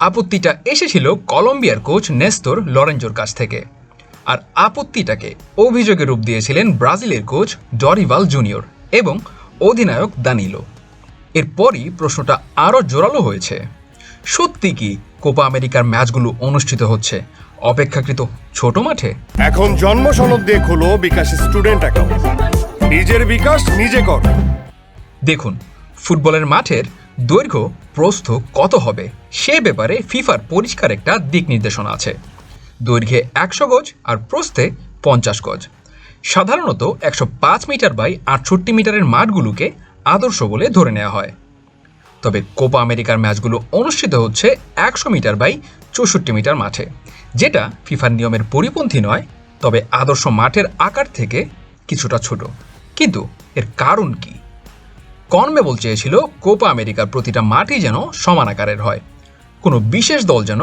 আপত্তিটা এসেছিল কলম্বিয়ার কোচ নেস্তর লরেঞ্জোর কাছ থেকে। আর আপত্তিটাকে অভিযোগের রূপ দিয়েছিলেন ব্রাজিলের কোচ ডরিভাল জুনিয়র এবং অধিনায়ক দানিলো। এরপরই প্রশ্নটা আরও জোরালো হয়েছে। সত্যি কি কোপা আমেরিকার ম্যাচগুলো অনুষ্ঠিত হচ্ছে অপেক্ষাকৃত ছোট মাঠে? এখন জন্ম সনদ দিয়ে খোলো বিকাশ স্টুডেন্ট অ্যাকাউন্ট। নিজের বিকাশ নিজে কর। দেখুন ফুটবলের মাঠের দৈর্ঘ্য, প্রস্থ কত হবে? সে ব্যাপারে ফিফার পরিষ্কার একটা দিক নির্দেশনা আছে। দৈর্ঘ্যে একশো গজ আর প্রস্থে পঞ্চাশ গজ। সাধারণত একশো পাঁচ মিটার বাই আটষট্টি মিটারের মাঠগুলোকে আদর্শ বলে ধরে নেওয়া হয়। তবে কোপা আমেরিকার ম্যাচগুলো অনুষ্ঠিত হচ্ছে একশো মিটার বাই চৌষট্টি মিটার মাঠে, যেটা ফিফার নিয়মের পরিপন্থী নয়, তবে আদর্শ মাঠের আকার থেকে কিছুটা ছোট। কিন্তু এর কারণ কি? কনমেবল চেয়েছিল, কোপা আমেরিকার প্রতিটা মাঠই যেন সমান আকারের হয়। কোনো বিশেষ দল যেন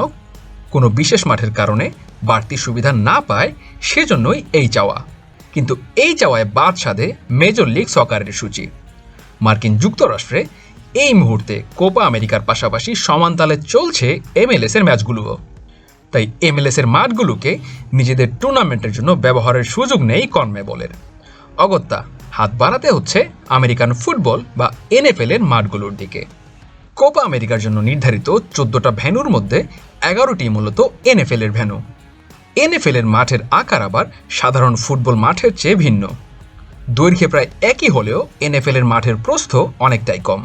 কোনো বিশেষ মাঠের কারণে বাড়তি সুবিধা না পায়, সেজন্যই এই চাওয়া। কিন্তু এই চাওয়ায় বাদ সাধে মেজর লিগ সকারের সূচি। মার্কিন যুক্তরাষ্ট্রে এই মুহূর্তে কোপা আমেরিকার পাশাপাশি সমান তালে চলছে এমএলএস এর ম্যাচগুলোও। তাই এমএলএস এর মাঠগুলোকে নিজেদের টুর্নামেন্টের জন্য ব্যবহারের সুযোগ নেই কনমেবলের অগত্যা হাত বাড়াতে হচ্ছে আমেরিকান ফুটবল বা এনএফএল এর মাঠগুলোর দিকে। কোপা আমেরিকার জন্য নির্ধারিত চোদ্দটা ভ্যানুর মধ্যে এগারোটি মূলত এনএফএল এর ভেন্যু এনএফএল এর মাঠের আকার আবার সাধারণ ফুটবল মাঠের চেয়ে ভিন্ন। দৈর্ঘ্যে প্রায় একই হলেও এনএফএল এর মাঠের প্রস্থ অনেকটাই কম।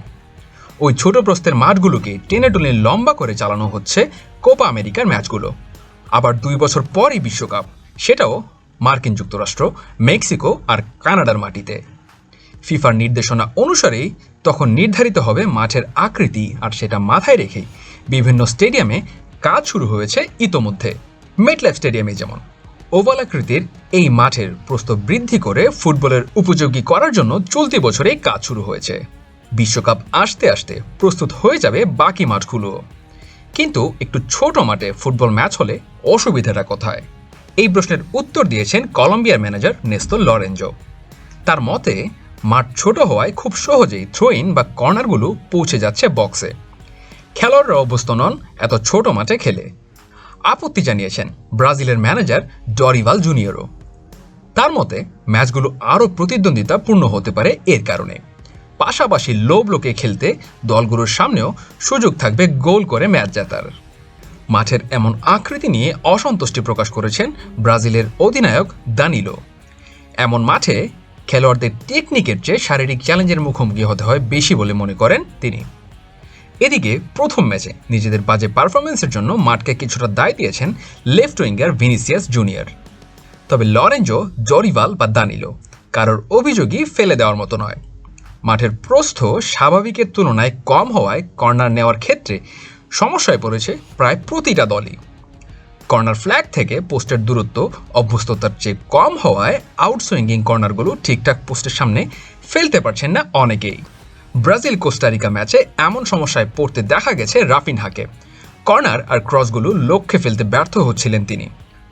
ওই ছোট প্রস্থের মাঠগুলোকে টেনে টুনে লম্বা করে চালানো হচ্ছে কোপা আমেরিকার ম্যাচগুলো। আবার দুই বছর পরই বিশ্বকাপ, সেটাও মার্কিন যুক্তরাষ্ট্র, মেক্সিকো আর কানাডার মাটিতে। ফিফার নির্দেশনা অনুসারেই তখন নির্ধারিত হবে মাঠের আকৃতি, আর সেটা মাথায় রেখেই বিভিন্ন স্টেডিয়ামে কাজ শুরু হয়েছে ইতোমধ্যে। মেটলাইফ স্টেডিয়ামে যেমন, ওভাল আকৃতির এই মাঠের প্রস্থ বৃদ্ধি করে ফুটবলের উপযোগী করার জন্য চলতি বছরেই কাজ শুরু হয়েছে। বিশ্বকাপ আসতে আসতে প্রস্তুত হয়ে যাবে বাকি মাঠগুলো। কিন্তু একটু ছোট মাঠে ফুটবল ম্যাচ হলে অসুবিধাটা কোথায়? এই প্রশ্নের উত্তর দিয়েছেন কলম্বিয়ার ম্যানেজার নেস্তর লরেঞ্জো তার মতে, মাঠ ছোট হওয়ায় খুব সহজেই থ্রো ইন বা কর্নারগুলো পৌঁছে যাচ্ছে বক্সে খেলোয়াড়রা অভ্যস্ত নন, এত ছোট মাঠে খেলে। আপত্তি জানিয়েছেন ব্রাজিলের ম্যানেজার ডরিভাল জুনিয়রও। তার মতে, ম্যাচগুলো আরও প্রতিদ্বন্দ্বিতাপূর্ণ হতে পারে এর কারণে। পাশাপাশি লো ব্লকে খেলতে দলগুলোর সামনেও সুযোগ থাকবে গোল করে ম্যাচ জেতার। মাঠের এমন আকৃতি নিয়ে অসন্তুষ্টি প্রকাশ করেছেন ব্রাজিলের অধিনায়ক দানিলো। এমন মাঠে খেলোয়াড়দের টেকনিকের চেয়ে শারীরিক চ্যালেঞ্জের মুখোমুখি হতে হয় বেশি বলে মনে করেন তিনি। এদিকে প্রথম ম্যাচে নিজেদের বাজে পারফরমেন্সের জন্য মাঠকে কিছুটা দায় দিয়েছেন লেফট উইঙ্গার ভিনিসিয়াস জুনিয়র। তবে লরেঞ্জো জরিভাল বা দানিলো কারোর অভিযোগই ফেলে দেওয়ার মতো নয়। মাঠের প্রস্থ স্বাভাবিকের তুলনায় কম হওয়ায় কর্নার নেওয়ার ক্ষেত্রে সমস্যায় পড়েছে প্রায় প্রতিটা দলই। কর্নার ফ্ল্যাগ থেকে পোস্টের দূরত্ব, অভ্যস্ততার চেয়ে কম হওয়ায় আউটসুইঙ্গিং কর্নারগুলো ঠিকঠাক পোস্টের সামনে ফেলতে পারছেন না অনেকেই। ব্রাজিল কোস্টারিকা ম্যাচে এমন সমস্যায় পড়তে দেখা গেছে রাফিনহাকে। কর্নার আর ক্রসগুলো লক্ষ্যে ফেলতে ব্যর্থ হচ্ছিলেন তিনি।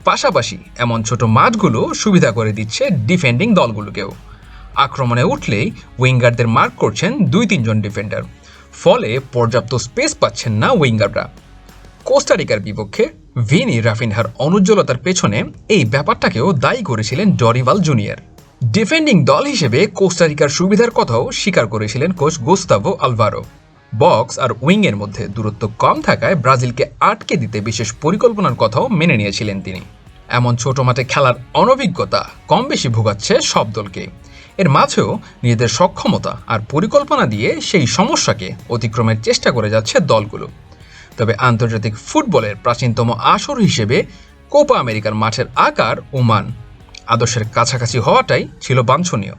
পাশাপাশি এমন ছোট মাঠগুলো সুবিধা করে দিচ্ছে ডিফেন্ডিং দলগুলোকেও। আক্রমণে উঠলেই উইঙ্গারদের মার্ক করছেন দুই তিনজন ডিফেন্ডার। ফলে পর্যাপ্ত স্পেস পাচ্ছেন না উইঙ্গাররা। কোস্টারিকার বিপক্ষে ভিনি রাফিনহার অনুজ্জ্বলতার পেছনে এই ব্যাপারটাকেও দায়ী করেছিলেন ডরিভাল জুনিয়র। ডিফেন্ডিং দল হিসেবে কোস্টারিকার সুবিধার কথাও স্বীকার করেছিলেন কোচ গোস্তাভো আলভারো। বক্স আর উইংয়ের মধ্যে দূরত্ব কম থাকায় ব্রাজিলকে আটকে দিতে বিশেষ পরিকল্পনার কথাও মেনে নিয়েছিলেন তিনি। এমন ছোট মাঠে খেলার অনভিজ্ঞতা কম বেশি ভোগাচ্ছে সব দলকে। এর মাঝেও নিজেদের সক্ষমতা আর পরিকল্পনা দিয়ে সেই সমস্যাকে অতিক্রমের চেষ্টা করে যাচ্ছে দলগুলো। তবে আন্তর্জাতিক ফুটবলের প্রাচীনতম আসর হিসেবে কোপা আমেরিকার মাঠের আকার ও মান আদর্শের কাছাকাছি হওয়াটাই ছিল বাঞ্ছনীয়।